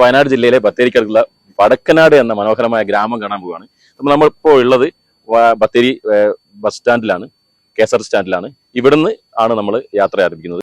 വയനാട് ജില്ലയിലെ ബത്തേരിക്കടുത്തുള്ള വടക്കനാട് എന്ന മനോഹരമായ ഗ്രാമം കാണാൻ പോവുകയാണ്. അപ്പോൾ നമ്മളിപ്പോൾ ഉള്ളത് ബത്തേരി ബസ് സ്റ്റാൻഡിലാണ് കെ എസ് ആർ സ്റ്റാൻഡിലാണ്. ഇവിടുന്ന് ആണ് നമ്മൾ യാത്ര ആരംഭിക്കുന്നത്.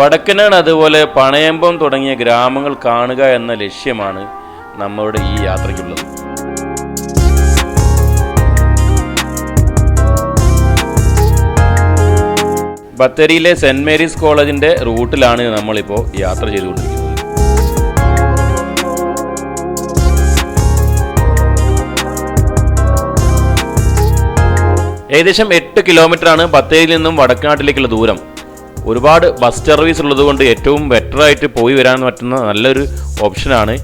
വടക്കനാട് അതുപോലെ പണയമ്പം തുടങ്ങിയ ഗ്രാമങ്ങൾ കാണുക എന്ന ലക്ഷ്യമാണ് നമ്മുടെ ഈ യാത്രയ്ക്കുള്ളത്. ബത്തേരിയിലെ സെന്റ് മേരീസ് കോളേജിന്റെ റൂട്ടിലാണ് നമ്മളിപ്പോൾ യാത്ര ചെയ്തുകൊണ്ടിരിക്കുന്നത്. ഏകദേശം എട്ട് കിലോമീറ്റർ ആണ് ബത്തേരിയിൽ നിന്നും വടക്കനാട്ടിലേക്കുള്ള ദൂരം. ഒരുപാട് ബസ് സർവീസ് ഉള്ളതുകൊണ്ട് ഏറ്റവും ബെറ്റർ ആയിട്ട് പോയി വരാൻ പറ്റുന്ന നല്ലൊരു ഓപ്ഷനാണ്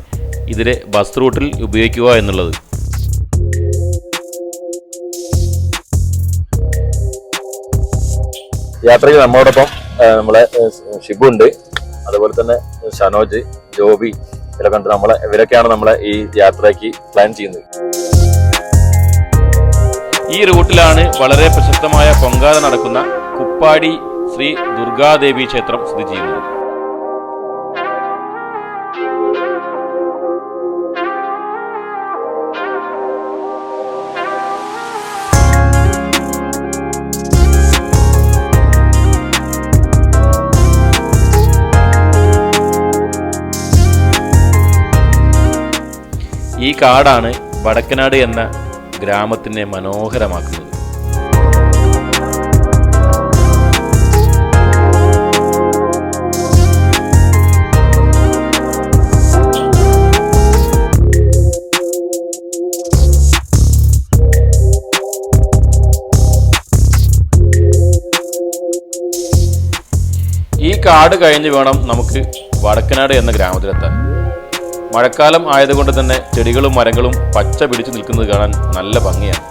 ഇതിലെ ബസ് റൂട്ടിൽ ഉപയോഗിക്കുക എന്നുള്ളത്. യാത്രയിൽ നമ്മോടൊപ്പം നമ്മളെ ഷിബു ഉണ്ട്. അതുപോലെ തന്നെ ഷനോജ് ജോബി ഇവരൊക്കെ ഉണ്ട്. നമ്മളെ ഇവരൊക്കെയാണ് നമ്മളെ ഈ യാത്രയ്ക്ക് പ്ലാൻ ചെയ്യുന്നത്. ഈ റൂട്ടിലാണ് വളരെ പ്രശസ്തമായ പൊങ്കാല നടക്കുന്ന കുപ്പാടി ശ്രീ ദുർഗാദേവി ക്ഷേത്രം സ്ഥിതി ചെയ്യുന്നത്. കാടാണ് വടക്കനാട് എന്ന ഗ്രാമത്തിനെ മനോഹരമാക്കുന്നത്. ഈ കാട് കഴിഞ്ഞ് വേണം നമുക്ക് വടക്കനാട് എന്ന ഗ്രാമത്തിലെത്താൻ. മഴക്കാലം ആയതുകൊണ്ട് തന്നെ ചെടികളും മരങ്ങളും പച്ച പിടിച്ചു നിൽക്കുന്നത് കാണാൻ നല്ല ഭംഗിയാണ്.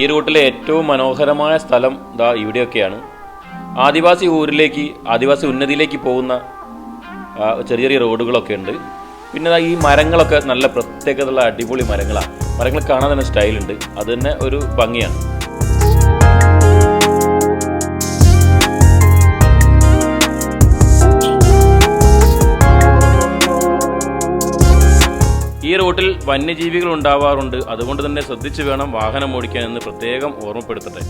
ഈ റൂട്ടിലെ ഏറ്റവും മനോഹരമായ സ്ഥലം ദാ ഇവിടെയൊക്കെയാണ്. ആദിവാസി ഊരിലേക്ക് ആദിവാസി ഉന്നതിയിലേക്ക് പോകുന്ന ചെറിയ ചെറിയ റോഡുകളൊക്കെ ഉണ്ട്. പിന്നെ ഈ മരങ്ങളൊക്കെ നല്ല പ്രത്യേകതയുള്ള അടിപൊളി മരങ്ങളാണ്. മരങ്ങൾ കാണാൻ തന്നെ സ്റ്റൈലുണ്ട്. അത് തന്നെ ഒരു ഭംഗിയാണ്. ഈ റോട്ടിൽ വന്യജീവികൾ ഉണ്ടാവാറുണ്ട്. അതുകൊണ്ട് തന്നെ ശ്രദ്ധിച്ചു വേണം വാഹനം ഓടിക്കാൻ എന്ന് പ്രത്യേകം ഓർമ്മപ്പെടുത്തട്ടെ.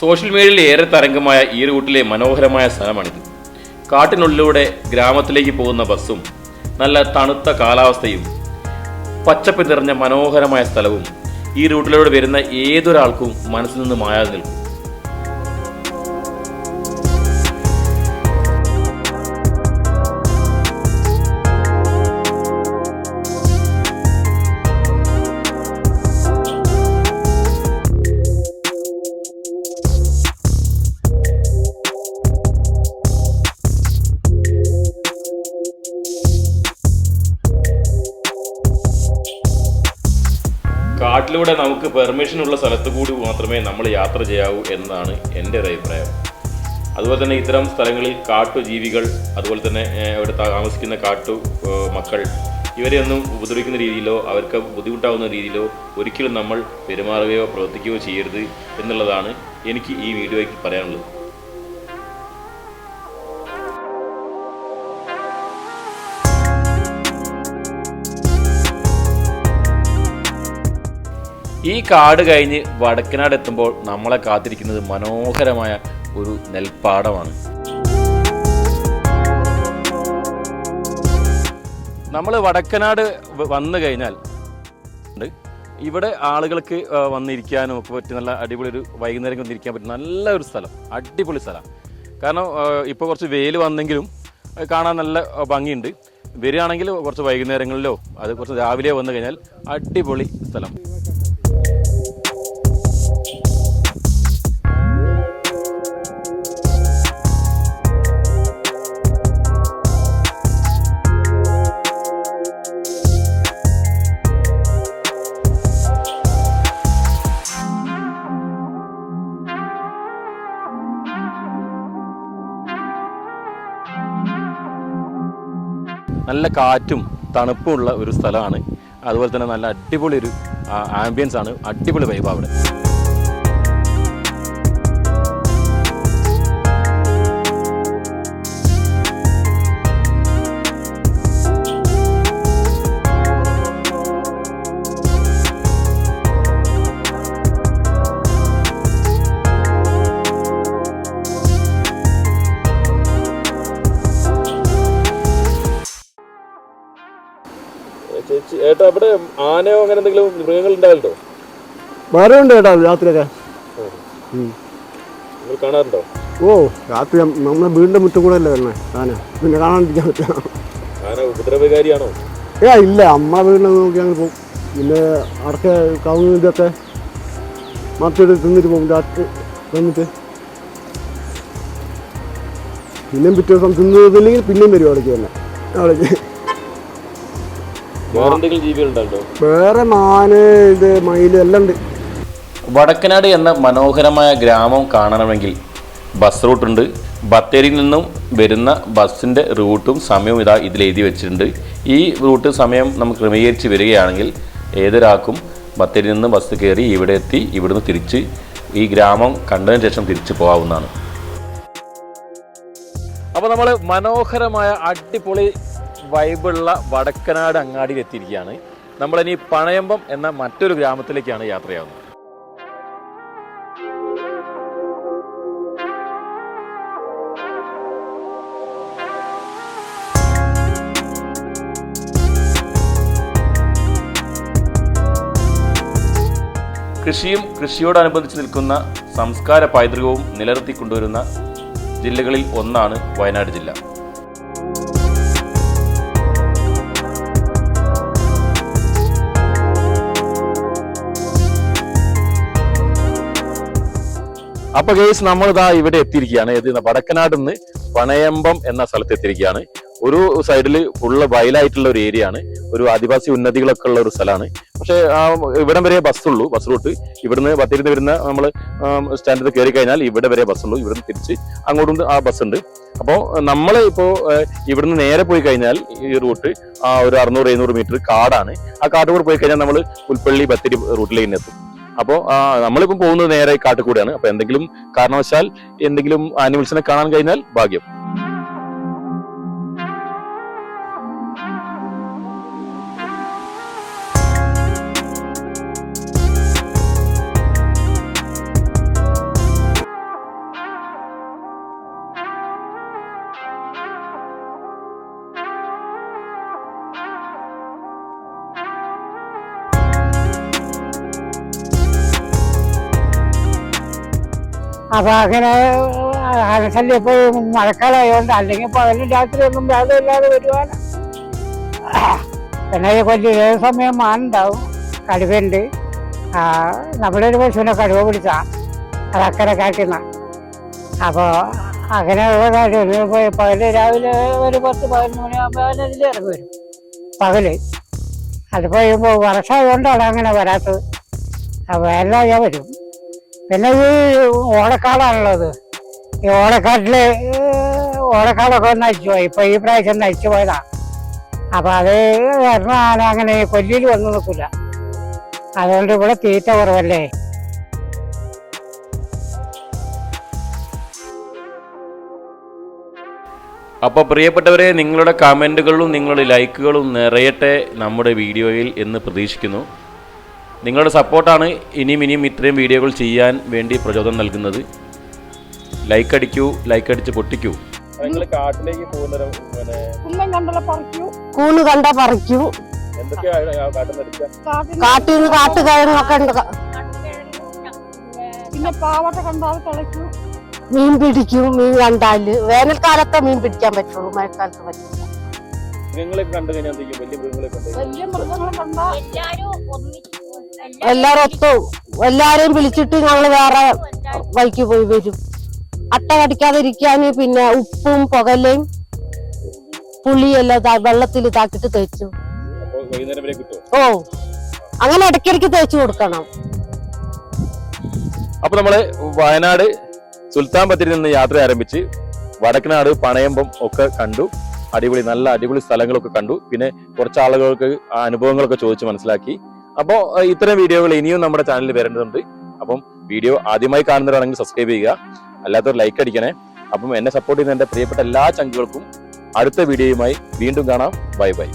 സോഷ്യൽ മീഡിയയിൽ ഏറെ തരംഗമായ ഈ റൂട്ടിലെ മനോഹരമായ സ്ഥലമാണിത്. കാട്ടിനുള്ളിലൂടെ ഗ്രാമത്തിലേക്ക് പോകുന്ന ബസ്സും നല്ല തണുത്ത കാലാവസ്ഥയും പച്ചപ്പ് നിറഞ്ഞ മനോഹരമായ സ്ഥലവും ഈ റൂട്ടിലൂടെ വരുന്ന ഏതൊരാൾക്കും മനസ്സിൽ നിന്ന് മായാതെ നിൽക്കും. കാട്ടിലൂടെ നമുക്ക് പെർമിഷൻ ഉള്ള സ്ഥലത്ത് കൂടി മാത്രമേ നമ്മൾ യാത്ര ചെയ്യാവൂ എന്നാണ് എന്റെ ഒരു അഭിപ്രായം. അതുപോലെ തന്നെ ഇത്തരം സ്ഥലങ്ങളിൽ കാട്ടുജീവികൾ അതുപോലെ തന്നെ അവിടെ താമസിക്കുന്ന കാട്ടു മക്കൾ ഇവരെ ഒന്നും ഉപദ്രവിക്കുന്ന രീതിയിലോ അവർക്ക് ബുദ്ധിമുട്ടാവുന്ന രീതിയിലോ ഒരിക്കലും നമ്മൾ പെരുമാറുകയോ പ്രവർത്തിക്കുകയോ ചെയ്യരുത് എന്നുള്ളതാണ് എനിക്ക് ഈ വീഡിയോയ്ക്ക് പറയാനുള്ളത്. ഈ കാട് കഴിഞ്ഞ് വടക്കനാട് എത്തുമ്പോൾ നമ്മളെ കാത്തിരിക്കുന്നത് മനോഹരമായ ഒരു നെൽപ്പാടമാണ്. നമ്മൾ വടക്കനാട് വന്നു കഴിഞ്ഞാൽ ഇവിടെ ആളുകൾക്ക് വന്നിരിക്കാനും ഒക്കെ പറ്റിയ നല്ല അടിപൊളി ഒരു വൈകുന്നേരം വന്നിരിക്കാൻ പറ്റും നല്ല ഒരു സ്ഥലം. അടിപൊളി സ്ഥലമാണ് കാരണം ഇപ്പോൾ കുറച്ച് വെയിൽ വന്നെങ്കിലും കാണാൻ നല്ല ഭംഗിയുണ്ട്. വരികയാണെങ്കിൽ കുറച്ച് വൈകുന്നേരങ്ങളിലോ അത് കുറച്ച് രാവിലെ വന്നു കഴിഞ്ഞാൽ അടിപൊളി സ്ഥലം. നല്ല കാറ്റും തണുപ്പും ഉള്ള ഒരു സ്ഥലമാണ്. അതുപോലെ തന്നെ നല്ല അടിപൊളി ഒരു ആംബിയൻസ് ആണ്. അടിപൊളി വൈബ് അവിടെ. ഏട്ടാ അവിടെ ആനയോ അങ്ങനെ എന്തെങ്കിലും മൃഗങ്ങൾ ഉണ്ടാവല്ലോ വരവുണ്ട് കേട്ടോ രാത്രിയൊക്കെ. നിങ്ങൾ കാണാറുണ്ടോ? ഓ രാത്രി നമ്മളെ വീടിന്റെ മുറ്റം കൂടെ അല്ലേ വരണേ ആന. പിന്നെ കാണാണ്ടിരിക്കാൻ പറ്റില്ല. ആന ഉപദ്രവകാരിയാണോ? ഏ ഇല്ല. നമ്മളെ വീടിനെ നോക്കി അങ്ങനെ പോകും പിന്നെ അടക്ക കവുങ്ങ് ഇതൊക്കെ മറിച്ചിട്ട് തിന്നിട്ട് പോകും രാത്രി. വന്നിട്ട്. പിന്നെയും പിറ്റേ ദിവസം തിന്നില്ലെങ്കിൽ പിന്നെയും വരും അവിടേക്ക് തന്നെ. അവിടേക്ക്. വേറെ മാന് ഇത് മയിൽ എല്ലാം ഉണ്ട്. വടക്കനാട് എന്ന മനോഹരമായ ഗ്രാമം കാണണമെങ്കിൽ ബസ് റൂട്ടുണ്ട് ബത്തേരിയിൽ നിന്നും വരുന്ന ബസ്സിന്റെ റൂട്ടും സമയവും ഇതാ ഇതിൽ എഴുതി വെച്ചിട്ടുണ്ട്. ഈ റൂട്ട് സമയം നമുക്ക് ക്രമീകരിച്ച് വരികയാണെങ്കിൽ ഏതൊരാൾക്കും ബത്തേരിയിൽ നിന്ന് ബസ് കയറി ഇവിടെ എത്തി ഇവിടുന്ന് തിരിച്ച് ഈ ഗ്രാമം കണ്ടതിന് ശേഷം തിരിച്ചു പോകാവുന്നതാണ്. അപ്പോൾ നമ്മൾ മനോഹരമായ അടിപൊളി വൈബുള്ള വടക്കനാട് അങ്ങാടിയിൽ എത്തിയിരിക്കുകയാണ്. നമ്മളിനി പണയമ്പം എന്ന മറ്റൊരു ഗ്രാമത്തിലേക്കാണ് യാത്രയാവുന്നത്. കൃഷിയും കൃഷിയോടനുബന്ധിച്ച് നിൽക്കുന്ന സംസ്കാര പൈതൃകവും നിലനിർത്തിക്കൊണ്ടുവരുന്ന ജില്ലകളിൽ ഒന്നാണ് വയനാട് ജില്ല. അപ്പൊ ഗേസ് ഇതാ ഇവിടെ എത്തിയിരിക്കുകയാണ്. ഇത് വടക്കനാട് നിന്ന് പണയമ്പം എന്ന സ്ഥലത്ത് എത്തിയിരിക്കുകയാണ്. ഒരു സൈഡിൽ ഫുള്ള് വയലായിട്ടുള്ള ഒരു ഏരിയ ആണ്. ഒരു ആദിവാസി ഉന്നതികളൊക്കെ ഉള്ള ഒരു സ്ഥലമാണ്. പക്ഷേ ഇവിടം വരെ ബസ് ഉള്ളൂ. ബസ് റൂട്ട് ഇവിടുന്ന് പത്തിരുന്ന് വരുന്ന നമ്മൾ സ്റ്റാൻഡിൽ കയറി കഴിഞ്ഞാൽ ഇവിടെ വരെ ബസ് ഉള്ളൂ. ഇവിടുന്ന് തിരിച്ച് അങ്ങോട്ടും ആ ബസ് ഉണ്ട്. അപ്പോൾ നമ്മൾ ഇപ്പോൾ ഇവിടുന്ന് നേരെ പോയി കഴിഞ്ഞാൽ ഈ റൂട്ട് ആ ഒരു അറുന്നൂറ് എഴുന്നൂറ് മീറ്റർ കാടാണ്. ആ കാട് കൂടെ പോയി കഴിഞ്ഞാൽ നമ്മൾ പുൽപ്പള്ളി ബത്തേരി റൂട്ടിലേക്ക് എത്തും. അപ്പോൾ നമ്മളിപ്പം പോകുന്നത് നേരെ കാട്ടുകൂടെയാണ് അപ്പോൾ എന്തെങ്കിലും കാരണവശാൽ എന്തെങ്കിലും ആനിമൽസിനെ കാണാൻ കഴിഞ്ഞാൽ ഭാഗ്യം. അപ്പൊ അങ്ങനെ അലസല്ല ഇപ്പൊ മഴക്കാലായതുകൊണ്ട് അല്ലെങ്കിൽ പകലും രാത്രിയൊന്നും വ്യാധമില്ലാതെ വരുവാണ്. പിന്നെ കൊല്ലി ഏത് സമയം മാനുണ്ടാവും കടുവയുണ്ട്. നമ്മുടെ ഒരു പശുവിനെ കടുവ പിടിച്ചാ അത് അക്കരെ കാട്ടിന്ന അപ്പോൾ അങ്ങനെയുള്ള കാര്യം പകൽ രാവിലെ ഒരു പത്ത് പതിനൊന്ന് മണിയാകുമ്പോൾ അതിൽ ഇറങ്ങി വരും. പകൽ. അതിപ്പോ ഇപ്പോൾ വർഷമായതുകൊണ്ടാണ് അങ്ങനെ വരാത്തത്. അപ്പോൾ എല്ലാം ഞാൻ വരും. പിന്നെ ഈ ഓടക്കാടാണുള്ളത്. ഈ ഓടക്കാട്ടിൽ ഓടക്കാടൊക്കെ നശിച്ചു പോയി. ഇപ്പൊ ഈ പ്രാവശ്യം നശിച്ചു പോയതാ. അപ്പൊ അത് ആന അങ്ങനെ കൊല്ലിയിൽ വന്നു നിൽക്കില്ല അതുകൊണ്ട് ഇവിടെ തീറ്റ കുറവല്ലേ? അപ്പോൾ പ്രിയപ്പെട്ടവരെ നിങ്ങളുടെ കമന്റുകളും നിങ്ങളുടെ ലൈക്കുകളും നിറയട്ടെ നമ്മുടെ വീഡിയോയിൽ എന്ന് പ്രതീക്ഷിക്കുന്നു. നിങ്ങളുടെ സപ്പോർട്ടാണ് ഇനിയും ഇനിയും ഇത്രയും വീഡിയോകൾ ചെയ്യാൻ വേണ്ടി പ്രചോദനം നൽകുന്നത്. ലൈക്ക് അടിക്കൂ ലൈക്ക് അടിച്ച് പൊട്ടിക്കൂ. കാട്ടിലേക്ക് പോകുന്ന കുമ്മൻ കണ്ടല പറിക്കൂ. കൂണ് കണ്ട പറിക്കും. കാട്ടിൽ നിന്ന് കാട്ടുകിഴങ്ങൊക്കെ ഉണ്ട്. പിന്നെ പാവട്ട കണ്ടാൽ കളയ്ക്കൂ മീൻ പിടിക്കും മീൻ കണ്ടാൽ. വേനൽക്കാലത്തെ മീൻ പിടിക്കാൻ പറ്റുള്ളൂ മഴക്കാലത്ത് പറ്റില്ല. മൃഗങ്ങളെ കണ്ടു കഴിഞ്ഞാൽ വലിയ മൃഗങ്ങളെ കണ്ടു വലിയ മൃഗങ്ങളെ കണ്ടാൽ എല്ലാരും ഒത്തു എല്ലാരെയും വിളിച്ചിട്ട് ഞങ്ങൾ വേറെ വഴിക്ക് പോയി വരും. അട്ട കടിക്കാതിരിക്കാന് പിന്നെ ഉപ്പും പുകലയും പുളിയെല്ലാം വെള്ളത്തിൽ ഇതാക്കിട്ട് തേച്ചു. ഓ അങ്ങനെ ഇടയ്ക്കിടയ്ക്ക് തേച്ചു കൊടുക്കണം. അപ്പൊ നമ്മൾ വയനാട് സുൽത്താൻ ബത്തേരിയിൽ നിന്ന് യാത്ര ആരംഭിച്ച് വടക്കനാട് പണയമ്പം ഒക്കെ കണ്ടു. അടിപൊളി നല്ല അടിപൊളി സ്ഥലങ്ങളൊക്കെ കണ്ടു. പിന്നെ കുറച്ച് ആളുകൾക്ക് ആ അനുഭവങ്ങളൊക്കെ ചോദിച്ച് മനസ്സിലാക്കി. അപ്പോൾ ഇത്തരം വീഡിയോകൾ ഇനിയും നമ്മുടെ ചാനലിൽ വരേണ്ടതുണ്ട്. അപ്പം വീഡിയോ ആദ്യമായി കാണുന്നവരാണെങ്കിൽ സബ്സ്ക്രൈബ് ചെയ്യുക. അല്ലാത്തവർ ലൈക്ക് അടിക്കണേ. അപ്പം എന്നെ സപ്പോർട്ട് ചെയ്യുന്ന എന്റെ പ്രിയപ്പെട്ട എല്ലാ ചങ്കുകൾക്കും അടുത്ത വീഡിയോയുമായി വീണ്ടും കാണാം. Bye bye